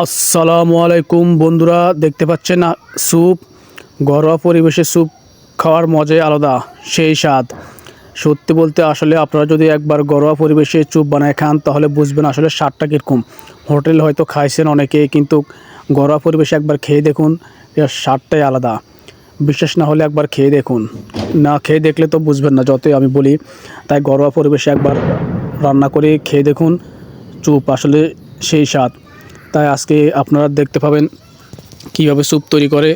আসসালামু আলাইকুম বন্ধুরা, দেখতে পাচ্ছেন না? স্যুপ, ঘরোয়া পরিবেশে স্যুপ খাওয়ার মজাই আলাদা, সেই স্বাদ। সত্যি বলতে আসলে আপনারা যদি একবার ঘরোয়া পরিবেশে চুপ বানায় খান, তাহলে বুঝবেন আসলে স্বাদটা কীরকম। হোটেল হয়তো খাইছেন অনেকে, কিন্তু ঘরোয়া পরিবেশে একবার খেয়ে দেখুন স্বাদটাই আলাদা। বিশ্বাস না হলে একবার খেয়ে দেখুন। না খেয়ে দেখলে তো বুঝবেন না, যতই আমি বলি, তাই ঘরোয়া পরিবেশে একবার রান্না করে খেয়ে দেখুন চুপ আসলে সেই স্বাদ। তাই আজকে আপনারা দেখতে পাবেন কীভাবে স্যুপ তৈরি করে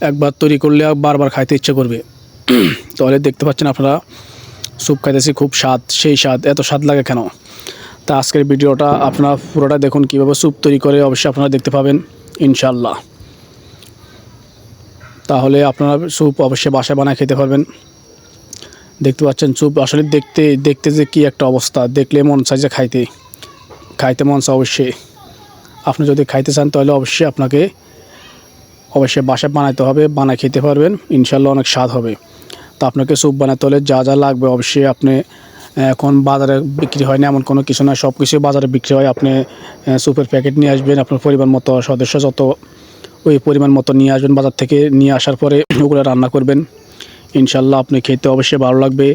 একবার তৈরি করলে বারবার খাইতে ইচ্ছে করবে। তাহলে দেখতে পাচ্ছেন আপনারা স্যুপ খাইতেছি খুব স্বাদ, সেই স্বাদ, এত স্বাদ লাগে কেন? তা আজকের ভিডিওটা আপনারা পুরোটা দেখুন কীভাবে স্যুপ তৈরি করে অবশ্যই আপনারা দেখতে পাবেন ইনশাল্লাহ তাহলে আপনারা স্যুপ অবশ্যই বাসায় বানায় খেতে পারবেন। দেখতে পাচ্ছেন স্যুপ আসলে দেখতে দেখতে যে কী একটা অবস্থা, দেখলে মন চাই যে খাইতে খাইতে মন চায় অবশ্যই। আপনি যদি খাইতে চান, তাহলে অবশ্যই আপনাকে অবশ্যই বাসায় বানাইতে হবে, বানায় খেতে পারবেন। ইনশাল্লাহ অনেক স্বাদ হবে। তো আপনাকে স্যুপ বানাতে হলে যা যা লাগবে অবশ্যই আপনি এখন বাজারে বিক্রি হয় না, এমন কোনো কিছু না সব কিছুই বাজারে বিক্রি হয়। আপনি স্যুপের প্যাকেট নিয়ে আসবেন, আপনার পরিমাণ মতো সদস্য যত ওই পরিমাণ মতো নিয়ে আসবেন বাজার থেকে, নিয়ে আসার পরে ওগুলো রান্না করবেন। ইনশাল্লাহ আপনি খেতে অবশ্যই ভালো লাগবে।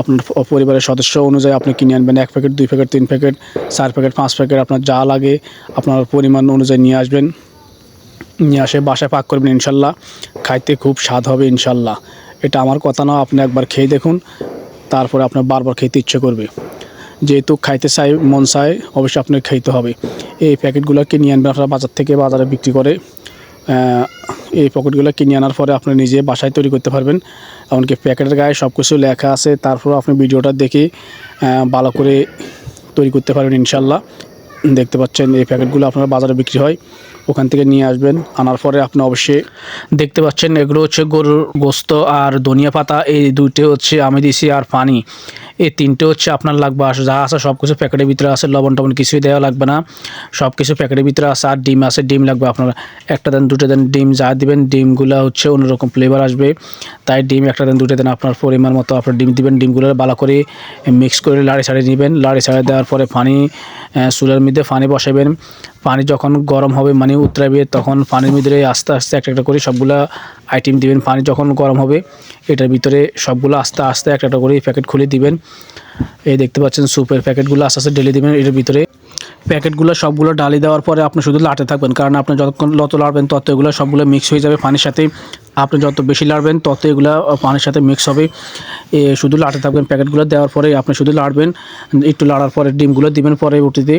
আপনার পরিবারের সদস্য অনুযায়ী আপনি কিনে আনবেন, এক প্যাকেট, দুই প্যাকেট, তিন প্যাকেট, চার প্যাকেট, পাঁচ প্যাকেট, আপনার যা লাগে আপনার পরিমাণ অনুযায়ী নিয়ে আসবেন। নিয়ে আসে, বাসায় পাক করবেন ইনশাল্লাহ। খাইতে খুব স্বাদ হবে ইনশাল্লাহ। এটা আমার কথা না, আপনি একবার খেয়ে দেখুন, তারপরে আপনার বারবার খেতে ইচ্ছে করবে। যেহেতু খাইতে চাই, মন চায়, অবশ্যই আপনাকে খাইতে হবে। এই প্যাকেটগুলো কিনে আনবেন আপনারা বাজার থেকে, বাজারে বিক্রি করে। এই পকেটগুলো কিনে আনার পরে আপনি নিজে বাসায় তৈরি করতে পারবেন। এমনকি প্যাকেটের গায়ে সব কিছু লেখা আছে তারপর আপনি ভিডিওটা দেখে ভালো করে তৈরি করতে পারবেন ইনশাল্লাহ দেখতে পাচ্ছেন এই প্যাকেটগুলো আপনার বাজারে বিক্রি হয়। ওখান থেকে নিয়ে আসবেন, আনার পরে আপনি অবশ্যই দেখতে পাচ্ছেন এগুলো হচ্ছে গরুর গোস্ত আর ধনিয়া পাতা। এই দুইটি হচ্ছে আমি দিছি আর পানি। এই তিনটে হচ্ছে আপনার লাগবে যা আছে সব কিছু প্যাকেটের ভিতরে আছে, লবণ টবণ কিছুই দেওয়া লাগবে না। সব কিছু প্যাকেটের ভিতরে আছে আর ডিম আছে, ডিম লাগবে আপনার। একটা দেন, দুটো দেন ডিম যা দিবেন, ডিমগুলো হচ্ছে অন্যরকম ফ্লেভার আসবে। তাই ডিম একটা দেন, দুটো দেন আপনার পরিমাণ মতো আপনার ডিম দিবেন, ডিমগুলো ভালো করে মিক্স করে লাড়ি ছাড়ি নেবেন। লাড়ি ছাড়ি দেওয়ার পরে পানি চুলের মধ্যে পানি বসাবেন। পানি যখন গরম হবে মানে উতরাবে, তখন পানির ভিতরে আস্তে আস্তে একটা একটা করে সবগুলা আইটেম দিবেন। পানি যখন গরম হবে, এটার ভিতরে সবগুলো আস্তে আস্তে একটা একটা করে প্যাকেট খুলে দিবেন। এই দেখতে পাচ্ছেন স্যুপের প্যাকেটগুলো আস্তে আস্তে ঢেলে দিবেন এটার ভিতরে। প্যাকেটগুলো সবগুলো ডালি দেওয়ার পরে আপনি শুধু লাটে থাকবেন কারণ আপনি যতক্ষণ যত লাড়বেন তত এগুলো সবগুলো মিক্স হয়ে যাবে পানির সাথে। আপনি যত বেশি লাড়বেন তত এগুলো পানির সাথে মিক্স হবে। এ শুধু লাটে থাকবেন প্যাকেটগুলো দেওয়ার পরে আপনি শুধু লাড়বেন একটু লাড়ার পরে ডিমগুলো দিবেন পরে উঠিতে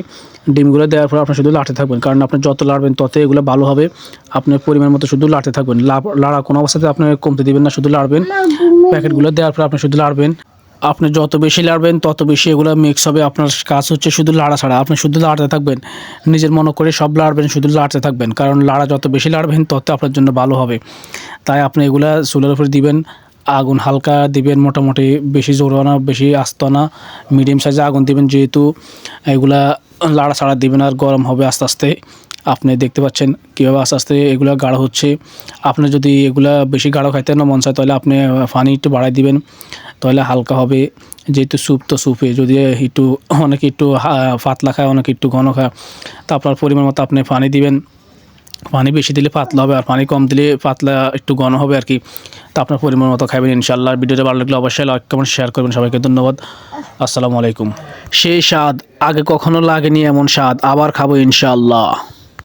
ডিমগুলো দেওয়ার পরে আপনি শুধু লাটে থাকবেন কারণ আপনি যত লাড়বেন তত এগুলো ভালো হবে। আপনার পরিমাণ মতো শুধু লাটে থাকবেন লাড়া কোনো অবস্থাতে আপনি কমতে দিবেন না শুধু লাড়বেন। প্যাকেটগুলো দেওয়ার পরে আপনি শুধু লাড়বেন। আপনি যত বেশি লাড়বেন, তত বেশি এগুলো মিক্স হবে। আপনার কাজ হচ্ছে শুধু লাড়া ছাড়া। আপনি শুধু লাড়তে থাকবেন। নিজের মনে করে সব লাড়বেন, শুধু লাড়তে থাকবেন। কারণ লাড়া যত বেশি লাড়বেন, তত আপনার জন্য ভালো হবে। তাই আপনি এগুলা চুলের উপরে দিবেন, আগুন হালকা দিবেন, মোটামুটি বেশি জোরও না বেশি আস্ত না মিডিয়াম সাইজে আগুন দিবেন। যেহেতু এগুলা লাড়া ছাড়া দিবেন আর গরম হবে আস্তে আস্তে। আপনি দেখতে পাচ্ছেন কীভাবে আস্তে আস্তে এগুলো গাঢ় হচ্ছে। আপনি যদি এগুলা বেশি গাঢ় খাইতে না মন চায়, তাহলে আপনি পানি একটু বাড়াই দিবেন, তাহলে হালকা হবে। যেহেতু স্যুপ তো স্যুপে, যদি একটু, অনেকে একটু পাতলা খায়, অনেকে একটু ঘন খায়, তো আপনার পরিমাণ মতো আপনি পানি দিবেন। পানি বেশি দিলে পাতলা হবে, আর পানি কম দিলে পাতলা একটু ঘন হবে আর কি। তা আপনার পরিমাণ মতো খাবেন ইনশাল্লাহ ভিডিওটা ভালো লাগলে অবশ্যই লাইক কমেন্ট শেয়ার করবেন। সবাইকে ধন্যবাদ। আসসালামু আলাইকুম। সেই স্বাদ আগে কখনো লাগেনি, এমন স্বাদ আবার খাব ইনশাল্লাহ